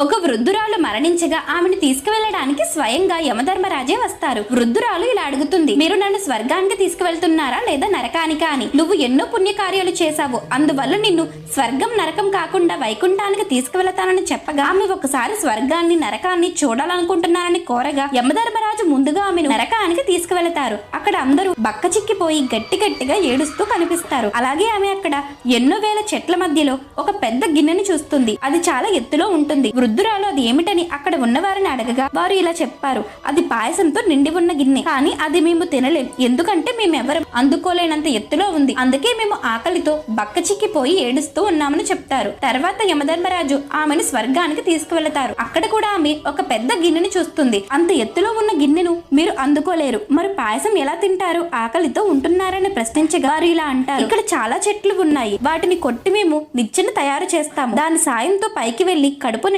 ఒక వృద్ధురాలు మరణించగా ఆమెను తీసుకువెళ్ళడానికి స్వయంగా యమధర్మరాజే వస్తారు. వృద్ధురాలు ఇలా అడుగుతుంది మీరు నన్ను స్వర్గానికి తీసుకువెళ్తున్నారా లేదా నరకానికా అని? నువ్వు ఎన్నో పుణ్యకార్యాలు చేశావు. అందువల్ల నిన్ను స్వర్గం నరకం కాకుండా వైకుంఠానికి తీసుకువెళతానని చెప్పగా ఆమె ఒకసారి స్వర్గాన్ని నరకాన్ని చూడాలనుకుంటున్నారని కోరగా యమధర్మరాజు ముందుగా ఆమెను నరకానికి తీసుకువెళతారు. అక్కడ అందరూ బక్క చిక్కిపోయి గట్టి గట్టిగా ఏడుస్తూ కనిపిస్తారు. అలాగే ఆమె అక్కడ ఎన్నో వేల చెట్ల మధ్యలో ఒక పెద్ద గిన్నెని చూస్తుంది. అది చాలా ఎత్తులో ఉంటుంది. రుద్రాలు అది ఏమిటని అక్కడ ఉన్నవారిని అడగగా వారు ఇలా చెప్పారు. అది పాయసంతో నిండి ఉన్న గిన్నె. కానీ అది మేము తినలేం. ఎందుకంటే మేమెవరం అందుకోలేనంత ఎత్తులో ఉంది. అందుకే మేము ఆకలితో బక్క చిక్కిపోయి ఏడుస్తూ ఉన్నామని చెప్తారు. తర్వాత యమధర్మరాజు ఆమెను స్వర్గానికి తీసుకువెళతారు. అక్కడ కూడా ఆమె ఒక పెద్ద గిన్నెని చూస్తుంది. అంత ఎత్తులో ఉన్న గిన్నెను మీరు అందుకోలేరు. మరి పాయసం ఎలా తింటారు? ఆకలితో ఉంటున్నారని ప్రశ్నించగా వారు ఇలా అంటారు. ఇక్కడ చాలా చెట్లు ఉన్నాయి. వాటిని కొట్టి మేము నిచ్చెన తయారు చేస్తాము. దాని సాయంతో పైకి వెళ్ళి కడుపు